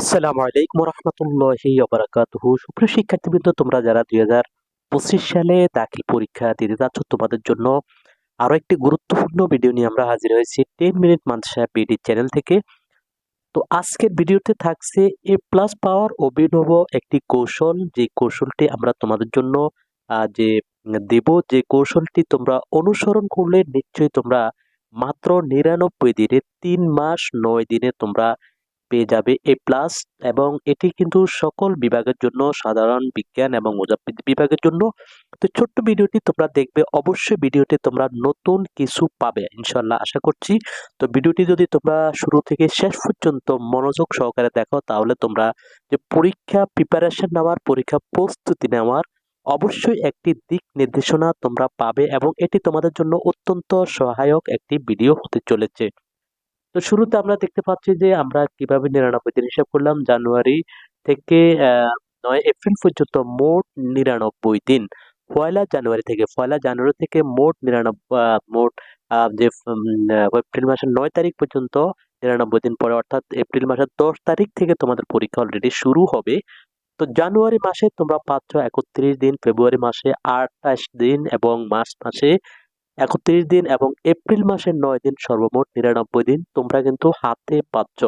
আসসালামু আলাইকুম রহমতুল্লাহি বারাকাতুহু সুপ্রিয় শিক্ষার্থীবৃন্দ, তোমরা যারা দুই হাজার পঁচিশ সালে দাখিল পরীক্ষা দিতে যাচ্ছ, তোমাদের জন্য আরও একটি গুরুত্বপূর্ণ ভিডিও নিয়ে আমরা হাজির হয়েছি টেন মিনিট মানসা বিডি চ্যানেল থেকে। তো আজকের ভিডিওতে থাকছে এ প্লাস পাওয়ার অভিনব একটি কৌশল। যে কৌশলটি আমরা তোমাদের জন্য যে দেব, যে কৌশলটি তোমরা অনুসরণ করলে নিশ্চয়ই তোমরা মাত্র নিরানব্বই দিনে, তিন মাস নয় দিনে তোমরা পেয়ে যাবে এ প্লাস এবং এটি কিন্তু সকল বিভাগের জন্য সাধারণ বিজ্ঞান এবং মুজাফিদ বিভাগের জন্য। তো ছোট্ট ভিডিওটি তোমরা দেখবে, অবশ্যই ভিডিওতে তোমরা নতুন কিছু পাবে ইনশাল্লাহ আশা করছি। তো ভিডিওটি যদি তোমরা শুরু থেকে শেষ পর্যন্ত মনোযোগ সহকারে দেখো, তাহলে তোমরা যে পরীক্ষা প্রিপারেশন নেওয়ার, পরীক্ষা প্রস্তুতি নেওয়ার অবশ্যই একটি দিক নির্দেশনা তোমরা পাবে এবং এটি তোমাদের জন্য অত্যন্ত সহায়ক একটি ভিডিও হতে চলেছে। তো শুরুতে আমরা দেখতে পাচ্ছি যে আমরা কীভাবে নিরানব্বই দিন হিসাব করলাম, জানুয়ারি থেকে নয় এপ্রিল পর্যন্ত মোট নিরানব্বই দিন। পয়লা জানুয়ারি থেকে, পয়লা জানুয়ারি থেকে মোট নিরানব্বই মোট যে এপ্রিল মাসের নয় তারিখ পর্যন্ত নিরানব্বই দিন পরে, অর্থাৎ এপ্রিল মাসের দশ তারিখ থেকে তোমাদের পরীক্ষা অলরেডি শুরু হবে। তো জানুয়ারি মাসে তোমরা পাচ্ছ একত্রিশ দিন, ফেব্রুয়ারি মাসে আঠাশ দিন এবং মার্চ মাসে একত্রিশ দিন এবং এপ্রিল মাসের নয় দিন সর্বমোট নিরানব্বই দিন তোমরা কিন্তু হাতে পাচ্ছ।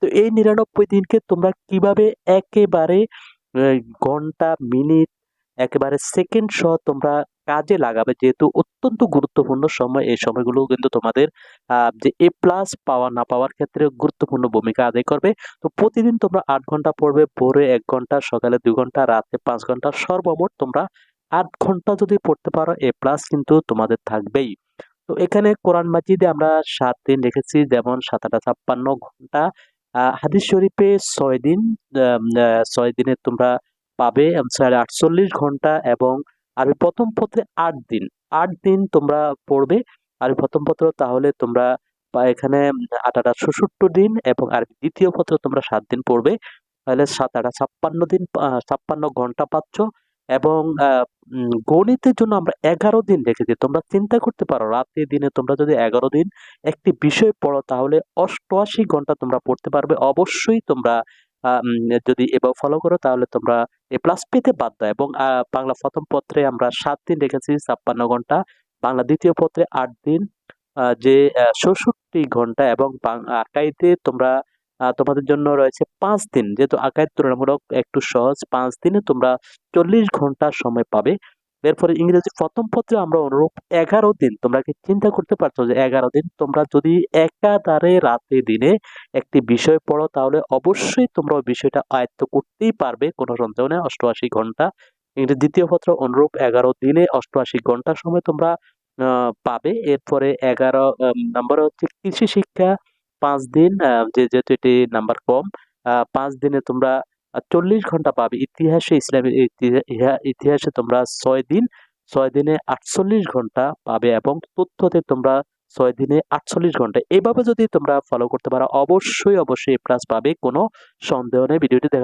তো এই নিরানব্বই দিনকে তোমরা কীভাবে একেবারে ঘণ্টা, মিনিট, একেবারে সেকেন্ড সহ তোমরা কাজে লাগাবে? যেহেতু অত্যন্ত গুরুত্বপূর্ণ সময়, এই সময়গুলো কিন্তু তোমাদের যে এ প্লাস পাওয়া, না পাওয়ার ক্ষেত্রে গুরুত্বপূর্ণ ভূমিকা আদায় করবে। তো প্রতিদিন তোমরা আট ঘণ্টা পড়বে, ভোরে এক ঘণ্টা, সকালে দুই ঘণ্টা, রাতে পাঁচ ঘণ্টা, সর্বমোট তোমরা আট ঘণ্টা যদি পড়তে পারো এ প্লাস কিন্তু তোমাদের থাকবেই। তো এখানে কোরআন মাজিদে আমরা সাত দিন রেখেছি, যেমন সাত আটা ছাপ্পান্ন ঘণ্টা। হাদিস শরীফে ছয় দিন ছয় দিনে তোমরা পাবে ছয় আটচল্লিশ ঘণ্টা এবং আরবি প্রথম পত্রে আট দিন। আট দিন তোমরা পড়বে আরবি প্রথম পত্র তাহলে তোমরা এখানে আট আটা ষষট্টি দিন এবং আরবি দ্বিতীয় পত্র তোমরা সাত দিন পড়বে। তাহলে সাত আটা ছাপ্পান্ন দিন ছাপ্পান্ন ঘণ্টা পাচ্ছ। এবং গণিতের জন্য আমরা এগারো দিন রেখেছি। তোমরা চিন্তা করতে পারো রাতে দিনে তোমরা যদি এগারো দিন একটি বিষয় পড়ো, তাহলে অষ্টআশি ঘণ্টা তোমরা পড়তে পারবে। অবশ্যই তোমরা যদি এবার ফলো করো, তাহলে তোমরা এ প্লাস পেতে বাধ্য। এবং বাংলা প্রথম পত্রে আমরা সাত দিন রেখেছি, ছাপ্পান্ন ঘণ্টা। বাংলা দ্বিতীয় পত্রে আট দিন। যে ষষট্টি ঘণ্টা এবং আকাইতে তোমরা তোমাদের জন্য রয়েছে পাঁচ দিন। যেহেতু আকাইদ তুলনামূলক একটু সহজ, পাঁচ দিনে তোমরা চল্লিশ ঘণ্টা সময় পাবে। এরপরে ইংরেজি প্রথম পত্রে আমরা অনুরূপ এগারো দিন, তোমরা কি চিন্তা করতে পারছ যে এগারো দিন? তোমরা যদি একাধারে রাতে দিনে একটি বিষয় পড়ো, তাহলে অবশ্যই তোমরা ওই বিষয়টা আয়ত্ত করতেই পারবে, কোনো সন্দেহ নেই। অষ্টআশি ঘণ্টা ইংরেজি দ্বিতীয় পত্র অনুরূপ এগারো দিনে অষ্টআশি ঘণ্টা সময় তোমরা পাবে। এরপরে এগারো নম্বর হচ্ছে কৃষি শিক্ষা পাঁচ দিন যে যেহেতু এটি নাম্বার কম পাঁচ দিনে তোমরা চল্লিশ ঘণ্টা পাবে। ইতিহাসে ইসলামের ইতিহাসে তোমরা ছয় দিন, ছয় দিনে আটচল্লিশ ঘণ্টা পাবে এবং তথ্যতে তোমরা ছয় দিনে আটচল্লিশ ঘণ্টা। এভাবে যদি তোমরা ফলো করতে পারো, অবশ্যই অবশ্যই প্লাস পাবে, কোনো সন্দেহ নেই। ভিডিওটি দেখা